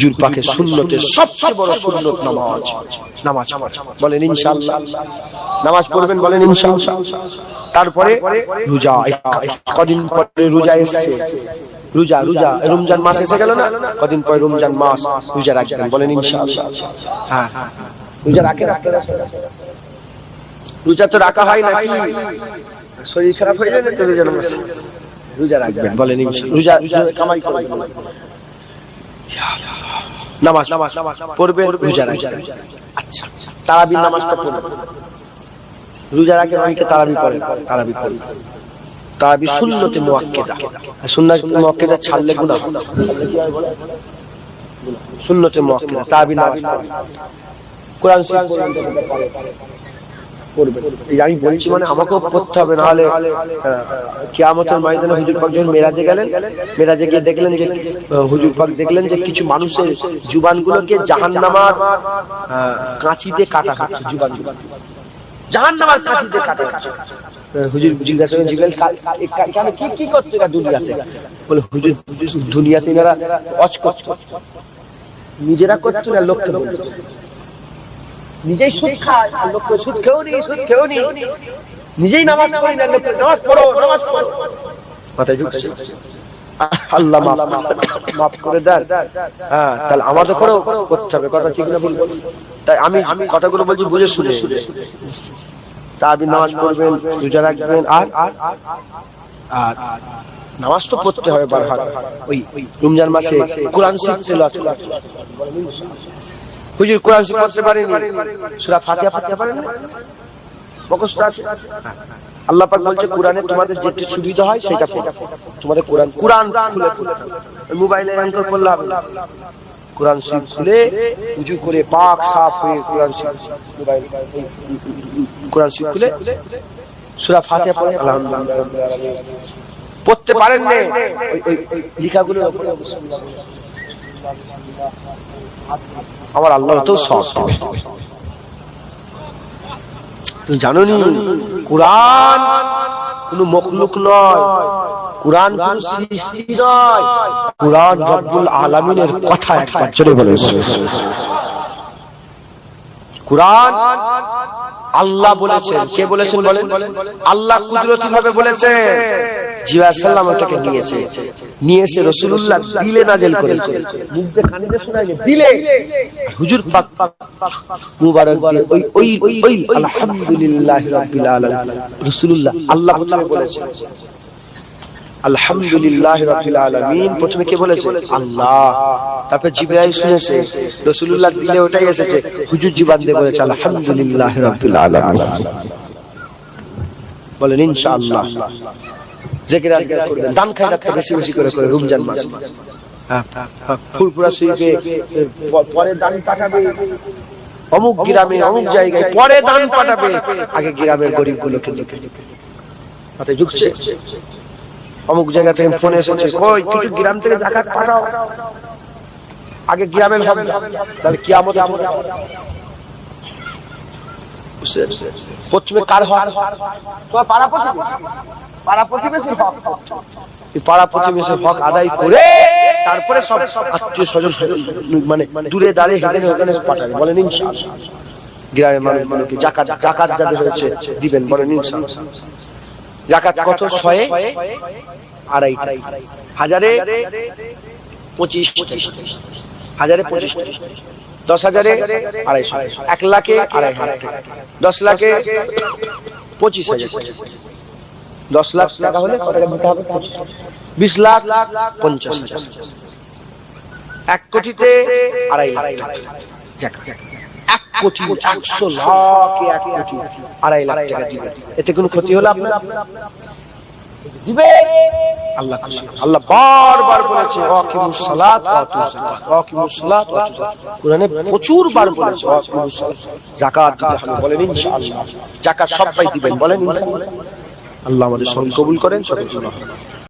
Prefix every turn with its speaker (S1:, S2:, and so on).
S1: হুজুর পাকে সুন্নতের সবচেয়ে বড় সুন্নত নামাজ। নামাজ। বলেন ইনশাআল্লাহ। নামাজ পড়বেন বলেন ইনশাআল্লাহ। তারপরে রোজা কদিন পরে রোজা এসছে। রোজা রোজা রমজান মাস এসে গেল না? কদিন পরে রমজান মাস রোজা রাখবেন বলেন ইনশাআল্লাহ। হ্যাঁ হ্যাঁ রোজা রাখে রাখে রোজা তো রাখা হয় নাকি? শরীর খারাপ হয়ে যায় না তো রোজা নামাজ রোজা রাখবেন বলেন ইনশাআল্লাহ। রোজা রোজা কামাই করবেন। নামাজ নামাজ পড়বে রোজা রাখবেন। আচ্ছা তারাবি নামাজটা পড়বে রোজা রাখে অনেকে তারাবি পড়ে তারাবি পড়ে। তারাবি সুন্নতে মুয়াক্কেদা সুন্নাত মুয়াক্কেদা ছাড়লে গুনাহ সুন্নতে মুয়াক্কেদা তারাবি নামাজ কোরআন শরীফ আমি বলছি মানে আমাকেও পড়তে হবে, নাহলে কিয়ামতের ময়দানে হুজুর পাক যখন মেরাজে গেলেন, মেরাজে গিয়ে দেখলেন যে হুজুর পাক দেখলেন যে কিছু মানুষের জুবানগুলোকে জাহান্নামার কাটা হচ্ছে, জুবান। জাহান্নামার কাঁচিতে কাটা হচ্ছে। হুজুর জিজ্ঞাসা জিজ্ঞেস কেন, কি কি করছে এরা দুনিয়াতে? বলে, হুজুর, দুনিয়াতে এনারা অচ করছে। নিজেরা করছে না, লোককে বলছে। নিজেই সুদ খায় লোককে সুদ সুদ নিজেই নামাজ পড়ি না, লোককে নামাজ পড়ো নামাজ পড়ো। মাথায় ঢুকছে। আল্লাহ মাফ করে দেন। হ্যাঁ তাহলে আমাদের করতে হবে, কথা ঠিক না বলব তাই আমি আমি কথাগুলো বলছি বুঝে শুনে। তা আপনি নামাজ পড়বেন, রোজা রাখবেন, আর? আর আর নামাজ তো পড়তে হবে বারবার। ওই রমজান মাসে কোরআন শিখতে হুজুর কোরআন শরীফ পড়তে পারেনি? সূরা ফাতিহা ফাতিহা পারেন? না মুখস্থ আছে? আল্লাহ পাক বলছে কোরআনে তোমাদের যেটা সুবিধা হয় সেটা পড়ো। তোমাদের কোরআন কোরআন খুলে পড়তে মোবাইলে অ্যাঙ্কর করলে হবে। কোরআন শরীফ খুলে উজু করে পাক সাফ হয়ে কোরআন শরীফ মোবাইল কোরআন শরীফ খুলে সূরা ফাতিহা পড়ে আলহামদুলিল্লাহ। পড়তে পারেন না? ওই লেখাগুলোর উপরে আমার আল্লাহ তো সব। দেবে। তুমি জানো নি কোরআন কোন মখলুক নয় কোরআন কোন সৃষ্টি নয়। কোরআন রব্বুল আলামিনের কথা একবার জোরে বলে। কোরআন আল্লাহ বলেছেন। কে বলেছেন বলেন? আল্লাহ কুদরতি ভাবে বলেছেন। জিবা সাল্লাম ওটাকে নিয়েছে। নিয়েছে রসুল্লাহ দিলে নাজেল কানে শোনা যায়, দিলে। হুজুর পাক, মুবারক ওই ওই ওই, আলহামদুলিল্লাহ রাব্বিল আলামিন। রাসূলুল্লাহ আল্লাহ প্রথমে বলেছে। আলহামদুলিল্লাহ রাব্বিল আলামিন প্রথমে কে বলেছে? আল্লাহ। তারপর জিবরাইল শুনেছে দিলে ওটাই এসেছে। হুজুর জীবন বলেছে, আলহামদুলিল্লাহ রাব্বিল আলামিন। বলেন, ইনশাআল্লাহ। জেকের আজকে করবেন। দান খাই রাখতে বেশি বেশি করে করে রমজান মাস। হ্যাঁ, হ্যাঁ, শরীফে পরে দান পাঠাবে। অমুক গ্রামে অমুক জায়গায় পরে দান পাঠাবে। আগে গ্রামের গরিব গুলোকে মাথায় ঢুকছে? অমুক জায়গা থেকে ফোন এসেছে কই কিছু গ্রাম থেকে জাকাত পাঠাও। আগে গ্রামের হবে তাহলে কি আমদ পশ্চিমে কার হক পাড়া পাড়া প্রতিবেশীর হক। পাড়া প্রতিবেশীর হক আদায় করে তারপরে সব আত্মীয় স্বজন মানে দূরে দাঁড়িয়ে হেঁটে ওখানে পাঠাবে। বলেন ইনশাআল্লাহ। গ্রামের মানুষ মানুষকে জাকাত জাকাত যাদের হয়েছে দিবেন বলেন ইনশাআল্লাহ। জাকাত কত? শয়ে আড়াইটা হাজারে পঁচিশ হাজারে পঁচিশ দশ হাজারে আড়াইশো এক লাখে আড়াই হাজার দশ লাখে পঁচিশ হাজার দশ লাখ টাকা হলে কত টাকা দিতে হবে বিশ লাখ পঞ্চাশ হাজার। এক কোটিতে আড়াই লাখ। এক কোটি একশো লাখ এক কোটি আড়াই লাখ টাকা দিবে। এতে কোনো ক্ষতি হলো আপনার? দিবে। আল্লাহ খুশি। আল্লাহ বারবার বলেছে ওয়াকিমুস সালাত ওয়া যাকাত। ওয়াকিমুস সালাত ওয়া যাকাত। কোরআনে প্রচুর বার বলেছে ওয়াকিমুস সালাত। যাকাত দিতে হবে বলেন ইনশাআল্লাহ। যাকাত সবাই দিবেন বলেন ইনশাআল্লাহ। আল্লাহ আমাদের সঙ্গে কবুল করেন জন্য